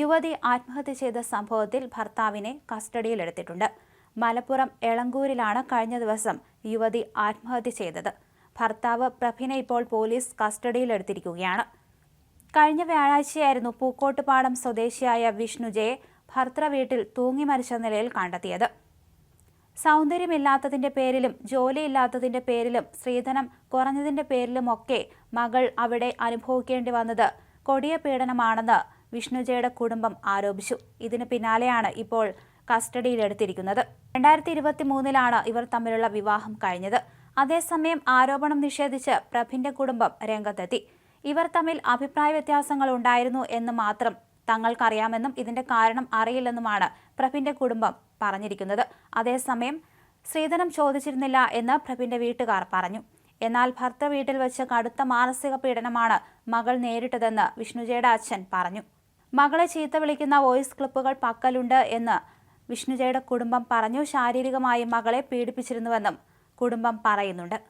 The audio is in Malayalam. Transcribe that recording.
യുവതി ആത്മഹത്യ ചെയ്ത സംഭവത്തിൽ ഭർത്താവിനെ കസ്റ്റഡിയിലെടുത്തിട്ടുണ്ട്. മലപ്പുറം എളങ്കൂരിലാണ് കഴിഞ്ഞ ദിവസം യുവതി ആത്മഹത്യ ചെയ്തത്. ഭർത്താവ് പ്രഭിനെ ഇപ്പോൾ പോലീസ് കസ്റ്റഡിയിലെടുത്തിരിക്കുകയാണ്. കഴിഞ്ഞ വ്യാഴാഴ്ചയായിരുന്നു പൂക്കോട്ടുപാടം സ്വദേശിയായ വിഷ്ണുജയെ ഭർത്തൃ വീട്ടിൽ തൂങ്ങി മരിച്ച നിലയിൽ കണ്ടെത്തിയത്. സൗന്ദര്യമില്ലാത്തതിന്റെ പേരിലും ജോലിയില്ലാത്തതിന്റെ പേരിലും സ്ത്രീധനം കുറഞ്ഞതിന്റെ പേരിലുമൊക്കെ മകൾ അവിടെ അനുഭവിക്കേണ്ടി വന്നത് കൊടിയ പീഡനമാണെന്ന് വിഷ്ണുജയുടെ കുടുംബം ആരോപിച്ചു. ഇതിന് പിന്നാലെയാണ് ഇപ്പോൾ കസ്റ്റഡിയിലെടുത്തിരിക്കുന്നത്. രണ്ടായിരത്തി ഇരുപത്തി മൂന്നിലാണ് ഇവർ തമ്മിലുള്ള വിവാഹം കഴിഞ്ഞത്. അതേസമയം ആരോപണം നിഷേധിച്ച് പ്രഭിന്റെ കുടുംബം രംഗത്തെത്തി. ഇവർ തമ്മിൽ അഭിപ്രായ വ്യത്യാസങ്ങൾ ഉണ്ടായിരുന്നു എന്ന് മാത്രം തങ്ങൾക്കറിയാമെന്നും ഇതിന്റെ കാരണം അറിയില്ലെന്നുമാണ് പ്രഭിന്റെ കുടുംബം പറഞ്ഞിരിക്കുന്നത്. അതേസമയം സ്ത്രീധനം ചോദിച്ചിരുന്നില്ല എന്ന് പ്രഭിന്റെ വീട്ടുകാർ പറഞ്ഞു. എന്നാൽ ഭർത്തൃ വീട്ടിൽ വെച്ച് കടുത്ത മാനസിക പീഡനമാണ് മകൾ നേരിട്ടതെന്ന് വിഷ്ണുജയുടെ അച്ഛൻ പറഞ്ഞു. മകളെ ചീത്ത വിളിക്കുന്ന വോയിസ് ക്ലിപ്പുകൾ പക്കലുണ്ട് എന്ന് വിഷ്ണുജയുടെ കുടുംബം പറഞ്ഞു. ശാരീരികമായി മകളെ പീഡിപ്പിച്ചിരുന്നുവെന്നും കുടുംബം പറയുന്നുണ്ട്.